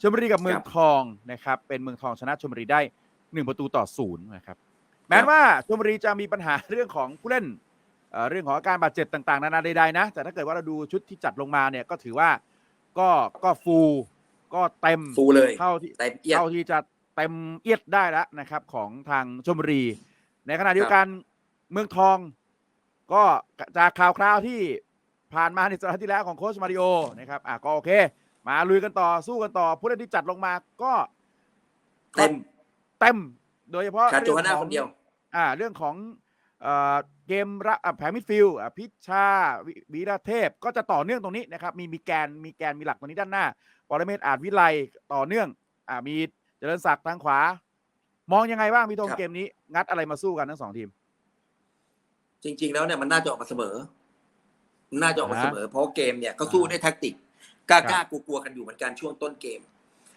ชลบุรีกับเมืองครับทองนะครับ เป็นเมืองทองชนะชลบุรีได้หนึ่งประตูต่อศูนย์นะครับ แม้ว่าชลบุรีจะมีปัญหาเรื่องของผู้เล่นเอ่อเรื่องของอาการบาดเจ็บต่างๆ นานาใดๆนะ แต่ถ้าเกิดว่าเราดูชุดที่จัดลงมาเนี่ยก็ถือว่าก็ก็ฟูลก็เต็มฟูเลยเท่าที่เต็มเอียดเท่าที่จะเต็มเอียดได้แล้วนะครับ ของทางชลบุรี ในขณะเดียวกันเมืองทอง ก็จากข่าวคราวที่ผ่านมาในสัปดาห์ที่แล้วของโค้ชมาริโอนะครับอะก็โอเค มาลุยกันต่อสู้กันต่อ ผู้เล่นที่จัดลงมาก็เต็มเต็ม โดยเฉพาะขาดโจฮาน่ารื่องคนเดียว อ่า เรื่องของเอ่อเกมระอะแผงมิดฟิลด์อะพิชชาวิวีระเทพก็จะต่อเนื่องตรงนี้นะครับ มีมีแกนมีแกนมีหลักตรงนี้ด้านหน้าปรเมศอาจวิไลต่อเนื่องอ่ามีเจริญศักดิ์ทางขวา มองยังไงบ้างพี่ธงครับเกมนี้ งัดอะไรมาสู้กันทั้งสองทีม จริง ๆ แล้วเนี่ยมันน่าจะออกมาเสมอ น่าจะออกมาอ่าเสมอ เพราะเกมเนี่ยก็สู้อ่าด้วยแท็กติก กล้าคกรัล้าบกลัวๆกันอยู่เหมือนกันช่วงต้นเกม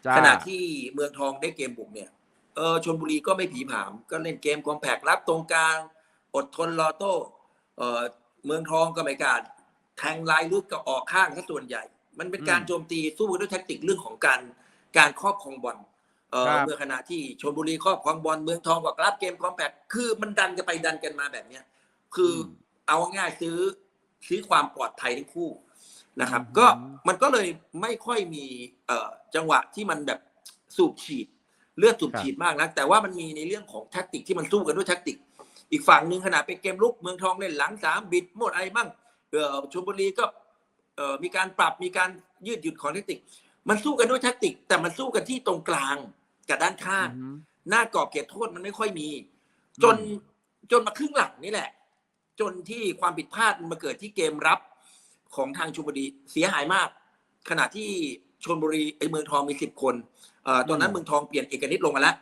จ้าขณะที่เมืองทองได้เกมบุกเนี่ยเออชนบุรีก็ไม่ผีผาม ก็เล่นเกมคอมแพกรับตรงกลาง อดทนรอโต้เออเมืองทองก็ไม่กล้าแทงลายลึกก็ออกข้างซะส่วนใหญ่ มันเป็นการโจมตีสู้ด้วยแท็กติกเรื่องของการการครอบครองบอลเออเมื่อขณะที่ชนบุรีครอบครองบอลเมืองทองก็รับเกมคอมแพกคือมันดันกันไปดันกันมาแบบเนี้ยคืออเอาง่ายๆซื้อซื้อความปลอดภัยทั้งคู่ นะครับอืมก็มันก็เลยไม่ค่อยมีเอ่อจังหวะที่มันแบบสูบฉีดเลือดสูบฉีดมากนะแต่ว่ามันมีในเรื่องของแท็กติกที่มันสู้กันด้วยแท็กติก อีกฝั่งหนึ่งขณะเป็นเกมลุกเมืองทองเล่นหลังสามบิดหมดอะไรบ้างเออชลบุรีก็เออมีการปรับมีการยืดหยุ่นของแท็กติก มันสู้กันด้วยแท็กติก แต่มันสู้กันที่ตรงกลางกับด้านข้างอืมหน้ากรอบเขตโทษมันไม่ค่อยมี จนจนมาครึ่งหลังนี่แหละ จนที่ความผิดพลาดมันมาเกิดที่เกมรับ ของทางชลบุรีเสียหายมาก ขณะที่ชลบุรีไอเมืองทองมีสิบคนเอ่อตอนนั้นเมืองทองเปลี่ยนเอกนิตลงมาแล้ว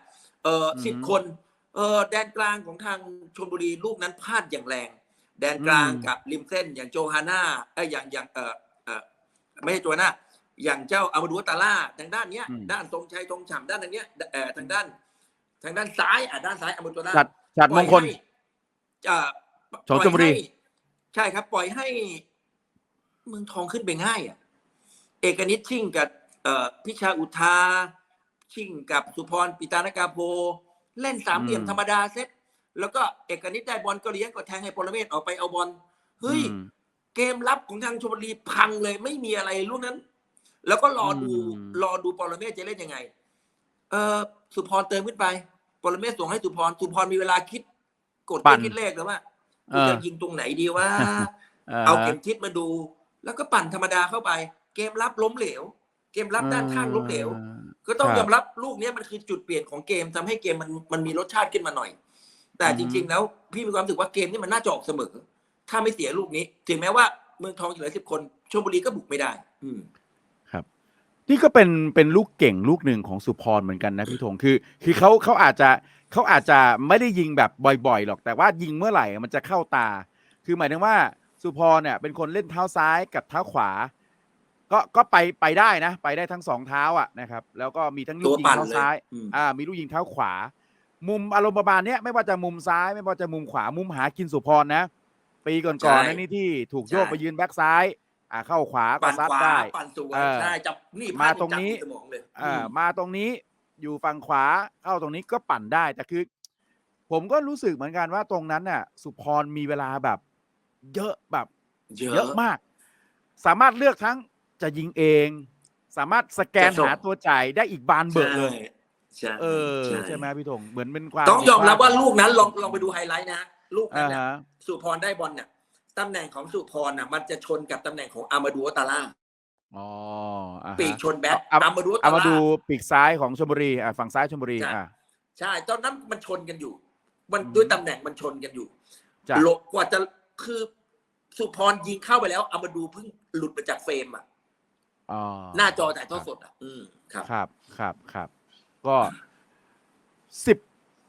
เออสิบคนเออแดนกลางของทางชลบุรีลูกนั้นพลาดอย่างแรง แดนกลางกับริมเส้นอย่างโจฮาน่าเอยอย่างอย่างเออเออไม่ใช่โจฮาน่าอย่างเจ้าอามาดูตาล่าทางด้านเนี้ย ด้านตรงชัยตรงฉ่ำด้านทางเนี้ยเอ่อทางด้าน ทางด้านซ้ายอะด้านซ้ายอามาดูตาล่าจัดจัดมงคล ปล่อยให้อ่าของชลบุรี ปล่อยให้ใช่ครับ ปล่อยให้ เมืองทองขึ้นไปง่ายอะ เอกนิตชิ่งกับเอ่อพิชาอุทา ชิ่งกับสุพรปิตานกาโพ เล่นสามเหลี่ยมอืมธรรมดาเซตแล้วก็เอกนิตได้บอลก็เลี้ยงก็แทงให้ปรเมศออกไปเอาบอลเฮ้ยอืมเกมรับของทางชลบุรีพังเลยไม่มีอะไรลูกนั้น แล้วก็รอดูอืมรอดูปรเมศจะเล่นยังไง เออสุพรเติมขึ้นไปปรเมศส่งให้สุพรสุพรมีเวลาคิด กดปั่นคิดเลขแล้วว่าเอกูอจะยิงตรงไหนดีว่า เออเอาเข็มทิศมาดู แล้วก็ปั่นธรรมดาเข้าไป เกมรับล้มเหลว เกมรับด้านข้างล้มเหลว ก็ต้องครับยอมรับลูกเนี้ยมันคือจุดเปลี่ยนของเกมทำให้เกมมันมันมีรสชาติขึ้นมาหน่อย แต่อือฮึจริง ๆ แล้วพี่มีความรู้สึกว่าเกมนี้มันน่าจะออกเสมอ ถ้าไม่เสียลูกนี้ ถึงแม้ว่าเมืองทองจะเหลือสิบคนชลบุรีก็บุกไม่ได้ อืมนี่ก็เป็นเป็นลูกเก่งลูกหนึ่งของสุพรเหมือนกันนะพี่ธงคือ คือเขาเขาอาจจะเขาอาจจะไม่ได้ยิงแบบบ่อยๆหรอกแต่ว่ายิงเมื่อไหร่มันจะเข้าตา คือหมายถึงว่า สุพรเนี่ยเป็นคนเล่นเท้าซ้ายกับเท้าขวา ก็ก็ไปไปได้นะ ไปได้ทั้งสองเท้าอะนะครับ แล้วก็มีทั้งลูกยิงตัวปั่นเท้าเลยซ้ายอืมอ่า มีลูกยิงเท้าขวา มุมอารมณ์ประมาณเนี้ยไม่ว่าจะมุมซ้าย ไม่ว่าจะมุมขวามุมหากินสุพรนะปีก่อนๆนะนี่ที่ถูกโยกไปยืนแบ็กซ้าย อ่าเข้าขวาก็ปั่นซัดขวาได้ปั่นสวยเออใช่จับนี่พลมาดตรงนี้จับที่สมองเลยอ่าอืมมาตรงนี้อยู่ฝั่งขวาเข้าตรงนี้ก็ปั่นได้แต่คือ ผมก็รู้สึกเหมือนกันว่าตรงนั้นน่ะ สุพรมีเวลาแบบ เยอะแบบ เยเยอะอะมาก สามารถเลือกทั้งจะยิงเอง สามารถสแกนจะส่ง หาตัวจ่ายได้อีกบานเบิกเลย ใช่เออใช่ใช่ไหมพี่ธงเหมือนเป็นความต้องยอมรับผิดพลว่าลูกนั้นลองลองไปดูไฮไลท์นะลูกนั้อ่านน่ะฮะสุพรได้บอลเนี่ยตำแหน่งของสุพรน่ะมันจะชนกับตำแหน่งของอามาดูอัตตาล่าอ๋ออ่าฮะ ปีกชนแบ็คเอา อามาดูอัตเอาตามาดูล่า ปีกซ้ายของชลบุรีอ่าฝั่งซ้ายชลบุรีใช่อ่าใช่ ตอนนั้นมันชนกันอยู่ มันอืมด้วยตำแหน่งมันชนกันอยู่จ้ะ โลกว่าจะคือ สุพรยิงเข้าไปแล้วอามาดูเพิ่งหลุดมาจากเฟรมอะอ๋อหน้าจอถ่ายทอดสดอะ อืมครับ ครับครับครับ ก็สิบ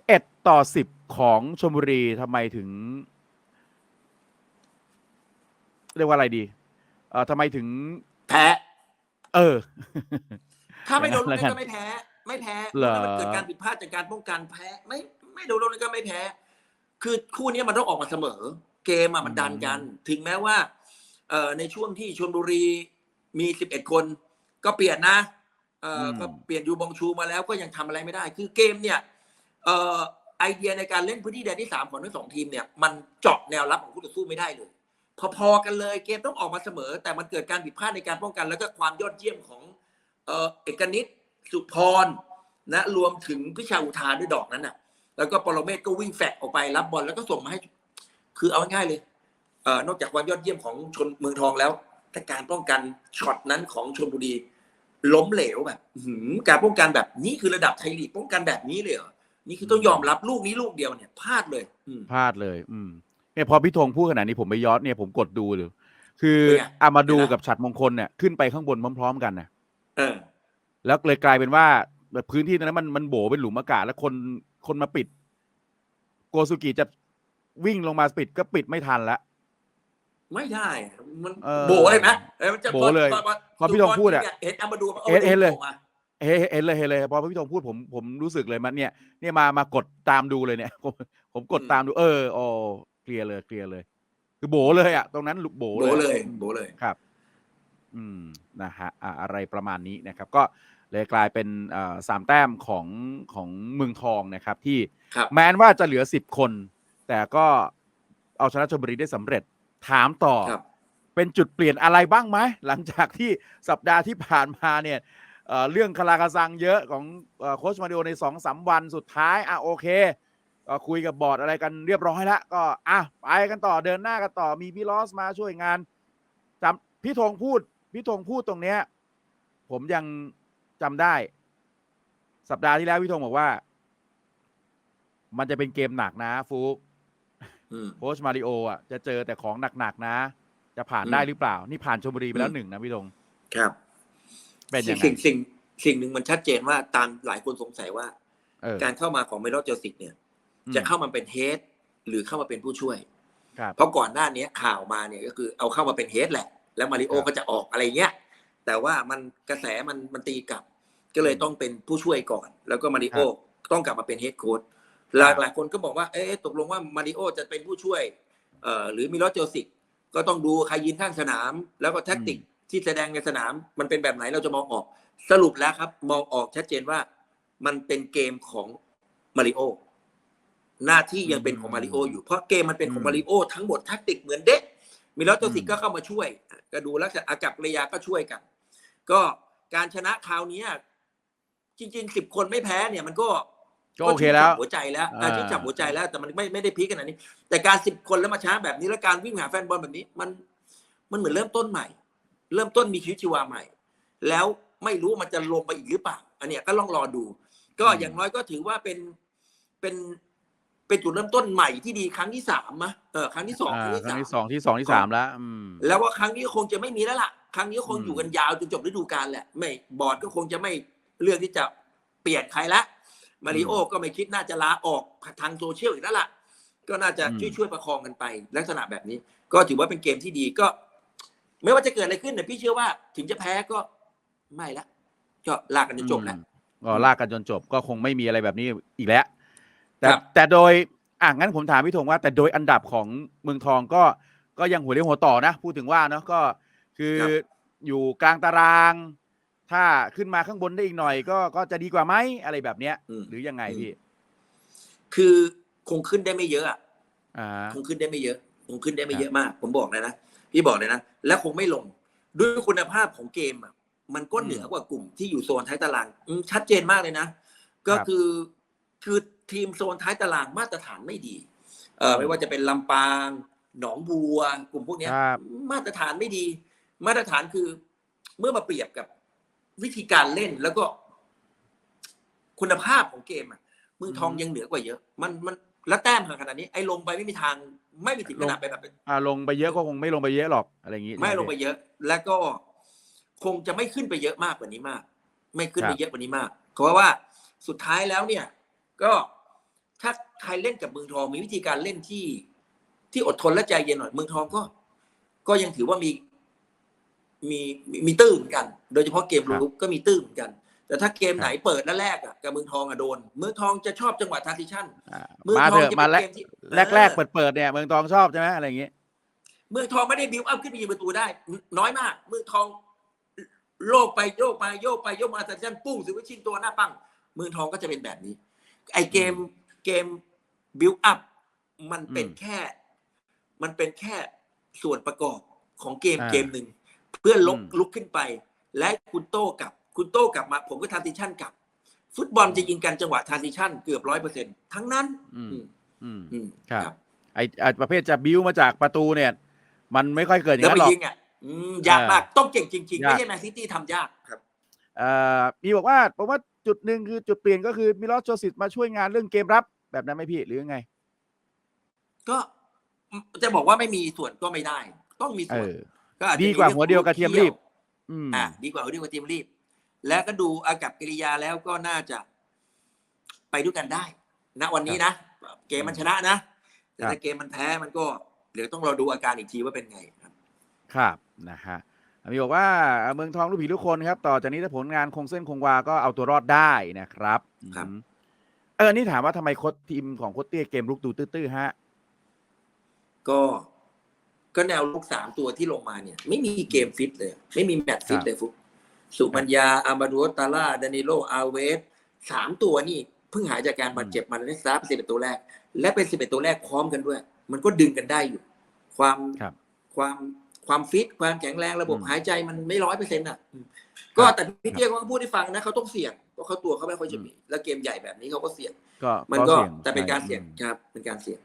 เอ็ดต่อสิบของชลบุรีทำไมถึง เรียกว่าอะไรดีเอ่อทำไมถึง แพ้ เออ ถ้าไม่โดนลูกแล้วนั้นกันก็ไม่แพ้ ไม่แพ้เหรอ ถ้ามันเกิดการผิดพลาดจากการป้องกันแพ้ ไม่ไม่โดนลูกนั้นก็ไม่แพ้ คือคู่นี้มันต้องออกมาเสมอ เกมอะมันดันกัน ถึงแม้ว่าเอ่อในช่วงที่ชลบุรีมีสิบเอ็ดคน ก็เปลี่ยนนะเอ่ออมก็เปลี่ยนยูบองชูมาแล้วก็ยังทำอะไรไม่ได้ คือเกมเนี่ยเอ่อไอเดียในการเล่นพื้นที่แดนที่สามของทั้งสองทีมเนี่ยมันเจาะแนวรับของคู่ต่อสู้ไม่ได้เลย พอๆกันเลยเกมต้องออกมาเสมอ แต่มันเกิดการผิดพลาดในการป้องกัน แล้วก็ความยอดเยี่ยมของเอ่อเอกนิตสุพรนะรวมถึงพิชาอุทานด้วยดอกนั้นน่ะ แล้วก็ปรเมศก็วิ่งแฟกออกไปรับบอลแล้วก็ส่งมาให้ คือเอาง่ายๆเลยเอ่อนอกจากความยอดเยี่ยมของชนเมืองทองแล้วแต่การป้องกันช็อตนั้นของชนบุรี ล้มเหลวแบบอื้อหือการป้องกันแบบนี้คือระดับไทยลีกป้องกันแบบนี้เลยเหรอนี่คือต้องยอมรับลูกนี้ลูกเดียวเนี่ยพลาดเลยอืมพลาดเลย อืมเนี่ยพอพี่ธงพูดขนาดนี้ผมไปย้อนเนี่ยผมกดดูเลยคือเป็นไงอามาดูเห็นไหมกับฉัดมงคลเนี่ยขึ้นไปข้างบนพร้อมๆกันนะเออ แล้วเลยกลายเป็นว่าแบบพื้นที่ตรงนั้นมันมันโบเป็นหลุมอากาศแล้วคนคนมาปิด โกสุกิจะ วิ่งลงมาปิดก็ปิดไม่ทันละ ไม่ได้ มันเออโบเลยไหมเออมันจะโบเลยพอพอพี่ธงพูดอะเห็นอามาดูเห็นเห็นเลยโบมาเห็นเห็นเลยเห็นเลยพอพี่ธงพูดผมผมรู้สึกเลยมันเนี่ยเนี่ยมามากดตามดูเลยเนี่ย ผมผมกดตามดูเออโอ้เคลียร์เลยเคลียร์เลย คือโบเลยอะตรงนั้นลุกโบโบเลยเลยโบเลยครับ อืมนะฮะอะอะไรประมาณนี้นะครับ ก็เลยกลายเป็นเอ่อสามแต้มของของเมืองทองนะครับ ที่ครับแม้นว่าจะเหลือสิบคน แต่ก็เอาชนะชลบุรีได้สำเร็จถามต่อ ครับ เป็นจุดเปลี่ยนอะไรบ้างไหมหลังจากที่สัปดาห์ที่ผ่านมาเนี่ยเอ่อเรื่องคาราคาซังเยอะของเอ่อโค้ชมาริโอในสองสามวันสุดท้ายอะโอเคก็คุยกับบอร์ดอะไรกันเรียบร้อยแล้วก็อะไปกันต่อเดินหน้ากันต่อมีพี่ลอสมาช่วยงานจำพี่ธงพูด พี่ธงพูดตรงเนี้ย ผมยังจำได้ สัปดาห์ที่แล้วพี่ธงบอกว่า มันจะเป็นเกมหนักนะฟุก อืม โค้ชมาริโออะจะเจอแต่ของหนักๆนะ จะผ่านอืมได้หรือเปล่า นี่ผ่านชลบุรีไปแล้อืวม หนึ่งนะพี่ธงครับเป็นยังไงสิ่งสิ่งสิ่งหนึ่งมันชัดเจนว่าตามหลายคนสงสัยว่า เออการเข้ามาของเมโลเจอสิกเนี่ย อืม จะเข้ามาเป็นเฮดหรือเข้ามาเป็นผู้ช่วย ครับ เพราะก่อนหน้านี้ข่าวมาเนี่ยก็คือเอาเข้ามาเป็นเฮดแหละ แล้วมาริโอครับก็จะออกอะไรเงี้ย แต่ว่ามันกระแสมันมันตีกลับ ก็เลยต้องเป็นผู้ช่วยก่อน แล้วก็มาริโอต้องกลับมาเป็นเฮดโค้ช หลายหลายคนก็บอกว่าเอ๊ะตกลงว่ามาริโอจะเป็นผู้ช่วยเอ่อหรือมิโลเจอสิกก็ต้องดูใครยืนข้างสนาม แล้วก็แท็กติกที่แสดงในสนามมันเป็นแบบไหนเราจะมองออก สรุปแล้วครับ มองออกชัดเจนว่ามันเป็นเกมของมาริโอหน้าที่ยังเป็นของมาริโออยู่เพราะเกมมันเป็นของมาริโอทั้งหมดแท็กติกเหมือนเด็กมิลอตโตสิกก็เข้ามาช่วยก็ดูลักษณะอากับกริยาก็ช่วยกัน ก็การชนะคราวนี้จริงๆสิบคนไม่แพ้เนี่ยมันก็ ก็โอเคแล้วชื่นฉ่ำหัวใจแล้วอ่าชื่นฉ่ำหัวใจแล้วแต่มันไม่ไม่ได้พีคขนาดนี้ แต่การสิบคนแล้วมาช้าแบบนี้แล้วการวิ่งหาแฟนบอลแบบนี้ มันมันเหมือนเริ่มต้นใหม่ เริ่มต้นมีชีวิตชีวาใหม่ แล้วไม่รู้มันจะลงไปอีกหรือเปล่าอันเนี้ยก็ลองรอดู ก็อืมอย่างน้อยก็ถือว่าเป็นเป็นเป็นจุดเริ่มต้นใหม่ที่ดีครั้งที่สามมะเออครั้งที่สองอ่าครั้งที่ครั้สางมที่สองที่สองที่สามแล้วอืมแล้วว่าครั้งนี้คงจะไม่มีแล้วล่ะ ครั้งนี้คงอืมอยู่กันยาวจนจบฤดูกาลแหละ ไม่บอร์ดก็คงจะไม่เลือกที่จะเปลี่ยนใครละ มาริโอก็ไม่คิดน่าจะลาออกทางโซเชียลอีกแล้วล่ะ ก็น่าจะช่วยช่วยประคองกันไป ลักษณะแบบนี้ ก็ถือว่าเป็นเกมที่ดีก็ ไม่ว่าจะเกิดอะไรขึ้นเนี่ยพี่เชื่อว่า ถึงจะแพ้ก็ไม่ละก็ลากกันจนจบแล้วอืมก็ลากกันจนจบก็คงไม่มีอะไรแบบนี้อีกแล้ว แต่ครับแต่โดยอะงั้นผมถามพี่ธงว่า แต่โดยอันดับของเมืองทองก็ก็ยังหัวเรียวหัวต่อนะ พูดถึงว่าเนาะก็คืออยู่กลางตาราง ถ้าขึ้นมาข้างบนได้อีกหน่อยก็ก็จะดีกว่าไหมอะไรแบบเนี้ย อืม หรือยังไงพี่คือคงขึ้นได้ไม่เยอะอะอ่าคงขึ้นได้ไม่เยอะ คงขึ้นได้ไม่เยอะมาก ผมบอกเลยนะพี่บอกเลยนะและคงไม่ลงด้วยคุณภาพของเกมอะมันก็เหนือกว่ากลุ่มที่อยู่โซนท้ายตารางอืมชัดเจนมากเลยนะ ก็คือคือทีมโซนท้ายตารางมาตรฐานไม่ดีเออไม่ว่าจะเป็นลำปาง หนองบัว กลุ่มพวกเนี้ย ครับ มาตรฐานไม่ดี มาตรฐานคือเมื่อมาเปรียบกับ วิธีการเล่นแล้วก็ คุณภาพของเกมอะเมืองทองอืมยังเหนือกว่าเยอะ มันมันแล้วแต้มห่างขนาดนี้ไอ้ลงไปไม่มีทาง ไม่มีถึงขนาดไปแบบอ่าลงไปเยอะก็คงไม่ลงไปเยอะหรอกอะไรอย่างงี้ไม่ใช่หลงไปเยอะ แล้วก็คงจะไม่ขึ้นไปเยอะมากกว่านี้มาก ไม่ขึ้นครัไปบเยอะกว่านี้มากเพราะว่าสุดท้ายแล้วเนี่ย ก็ถ้าใครเล่นกับเมืองทองมีวิธีการเล่นที่ ที่อดทนและใจเย็นหน่อยเมืองทองก็ ก็ยังถือว่ามี มีมีมีตื้นเหมือนกัน โดยเฉพาะเกมรุกก็มีตื้นเหมือนกัน แต่ถ้าเกมไหนเปิดแล้วแรกอะกับเมืองทองอะโดน เมืองทองจะชอบจังหวะทาร์ติชันอ่าเมืองมาทอเถงอะจะมาเป็นแรกเกมที่แรกแรกออเปิดเปิดเนี่ยเมืองทองชอบใช่ไหมอะไรอย่างงี้เมืองทองไม่ได้บิวอัพขึ้นไปยิงประตูได้ น้อยมาก เมืองทองโลกไปโยกไปโยกไปโยกมาแต่ฉันปุ้งสุวิชินตัวหน้าปังเมืองทองก็จะเป็นแบบนี้ ไอเกมเกมบิวอัพมันเป็นอืมแค่ มันเป็นแค่ส่วนประกอบของเกมอ่าเกมหนึ่ง เพื่อลุกอืมลุกขึ้นไป และคุณโต้กลับ คุณโต้กลับมา ผมก็ทาร์ติชันกลับ ฟุตบอลจะยิงกันจังหวะทาร์ติชันเกือบร้อยเปอร์เซ็นทั้งนั้น อืมอืมอืมอืมครับไอไอประเภทจะบิ้วมาจากประตูเนี่ย มันไม่ค่อยเกิดอย่าแล้วงนั้นหรอกไปยิงอะอืมยากมากต้องเก่งจริงๆยากไม่ใช่แมนซิตี้ทำยากครับเอ่อมีบอกว่าผมว่าจุดหนึ่งคือจุดเปลี่ยนก็คือมิลอสโจซิสมาช่วยงานเรื่องเกมรับ แบบนั้นไหมพี่หรือยังไง ก็จะบอกว่าไม่มีส่วนก็ไม่ได้ ต้องมีเอส่วนอ ก็อาจจะดีกว่ามีหัวเดียวกระเทียมรีบ อืมอ่าดีกว่าหัวเดียวกระเทียมรีบ แล้วก็ดูอากับกิริยาแล้วก็น่าจะไปด้วยกันได้ณวันนี้นะเกมมันชนะนะแต่ครัถ้าบเกมมันแพ้มันก็เดี๋ยวต้องรอดูอาการอีกทีว่าเป็นไงครับ ครับนะฮะมีบอกว่าเมืองทองลูกผีลูกคนครับ ต่อจากนี้ถ้าผลงานคงเส้นคงวาก็เอาตัวรอดได้นะครับครับอืมเออนี่ถามว่าทำไมโค้ชทีมของโค้ชเตี้ยเกมลุกดูตื้อๆฮะ ก็ ก็แนวลูกสามตัวที่ลงมาเนี่ย ไม่มีเกมฟิตเลย ไม่มีแมตช์ฟิตครับเลยฟุกสุมัญญาอามาดูตาล่าดานิโลอาเวสสามตัวนี่เพิ่งหายจากการบาดเจ็บมาในสตาร์ทสิบเอ็ดตัวแรก และเป็นสิบเอ็ดตัวแรกพร้อมกันด้วย มันก็ดึงกันได้อยู่ ความครับความความฟิตความแข็งแรงระบบอืมหายใจมันไม่ร้อยเปอร์เซ็นต์อะอืมก็ครับแต่พี่เตี้ยเขาก็พูดให้ฟังนะเขาต้องเสี่ยงเพราะเขาตัวเขาไม่ค่อยจะมี แล้วเกมใหญ่แบบนี้เขาก็เสี่ยงก็มันก็เสี่ยงแต่เป็นการใช่เสี่ยงอืมครับเป็นการเสี่ยง